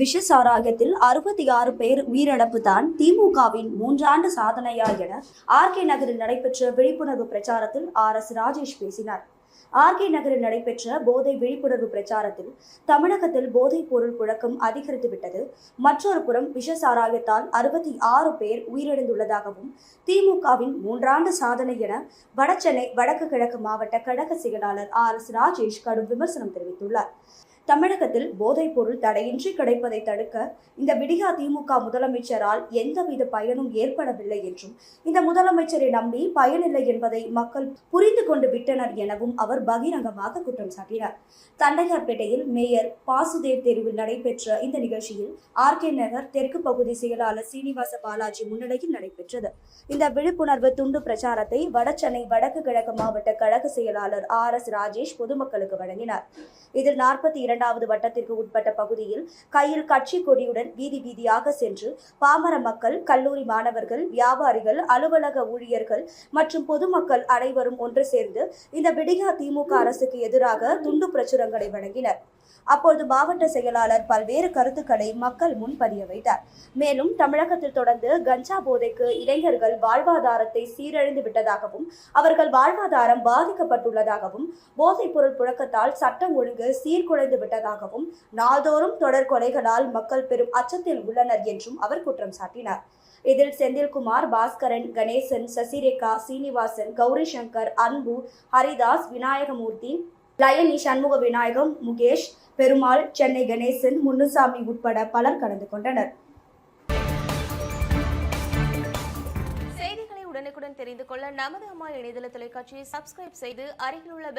விஷசாராயத்தில் அறுபத்தி ஆறு பேர் உயிரிழப்பு தான் திமுகவின் மூன்றாண்டு சாதனையா என ஆர்கே நகரில் நடைபெற்ற விழிப்புணர்வு பிரச்சாரத்தில் ஆர் எஸ் ராஜேஷ் பேசினார். ஆர்கே நகரில் நடைபெற்ற போதை விழிப்புணர்வு பிரச்சாரத்தில் தமிழகத்தில் போதைப் பொருள் புழக்கம் அதிகரித்துவிட்டது மற்றொரு புறம் விஷசாராயத்தால் அறுபத்தி ஆறு பேர் உயிரிழந்துள்ளதாகவும் திமுகவின் மூன்றாண்டு சாதனை என வடசென்னை வடக்கு கிழக்கு மாவட்ட கழக செயலாளர் ஆர் எஸ் ராஜேஷ் கடும் விமர்சனம் தெரிவித்துள்ளார். தமிழகத்தில் போதைப் பொருள் தடையின்றி கிடைப்பதை தடுக்க இந்த விடியா திமுக முதலமைச்சரால் எந்தவித பயனும் ஏற்படவில்லை என்றும் இந்த முதலமைச்சரை நம்பி பயனில்லை என்பதை மக்கள் புரிந்து கொண்டு விட்டனர் எனவும் அவர் பகிரங்கமாக குற்றம் சாட்டினார். தண்டையார்பேட்டையில் மேயர் பாசுதேவ் தெருவில் நடைபெற்ற இந்த நிகழ்ச்சியில் ஆர்கே நகர் தெற்கு பகுதி செயலாளர் சீனிவாச பாலாஜி முன்னிலையில் நடைபெற்றது. இந்த விழிப்புணர்வு துண்டு பிரச்சாரத்தை வடசென்னை வடக்கு கிழக்கு மாவட்ட கழக செயலாளர் ஆர் எஸ் ராஜேஷ் பொதுமக்களுக்கு வழங்கினார். இதில் நாற்பத்தி இரண்டாவது வட்டத்திற்கு உட்பட்ட பகுதியில் கையில் கட்சி கொடியுடன் வீதி வீதியாக சென்று பாமர மக்கள் கல்லூரி மாணவர்கள் வியாபாரிகள் அலுவலக ஊழியர்கள் மற்றும் பொதுமக்கள் அனைவரும் ஒன்று சேர்ந்து இந்த விடியா திமுக அரசுக்கு எதிராக துண்டு பிரச்சுரங்களை வழங்கினர். அப்பொழுது மாவட்ட செயலாளர் பல்வேறு கருத்துக்களை மக்கள் முன் பதிய வைத்தார். மேலும் தமிழகத்தில் தொடர்ந்து கஞ்சா போதைக்கு இளைஞர்கள் வாழ்வாதாரத்தை சீரழிந்து விட்டதாகவும் அவர்கள் வாழ்வாதாரம் பாதிக்கப்பட்டுள்ளதாகவும் போதைப் பொருள் புழக்கத்தால் சட்டம் ஒழுங்கு சீர்குலைந்து விட்டதாகவும் நாள்தோறும் தொடர் கொலைகளால் மக்கள் பெரும் அச்சத்தில் உள்ளனர் என்றும் அவர் குற்றம் சாட்டினார். இதில் செந்தில்குமார் பாஸ்கரன் கணேசன் சசிரேகா சீனிவாசன் கௌரி சங்கர் அன்பு ஹரிதாஸ் விநாயகமூர்த்தி லயனி சண்முக விநாயகம் முகேஷ் பெருமாள் சென்னை கணேசன் முன்னுசாமி உட்பட பலர் கலந்து கொண்டனர். செய்திகளை உடனுக்குடன் தெரிந்து கொள்ள நமது அம்மா இணையதள தொலைக்காட்சியை சப்ஸ்கிரைப் செய்து அருகில் உள்ள பெல்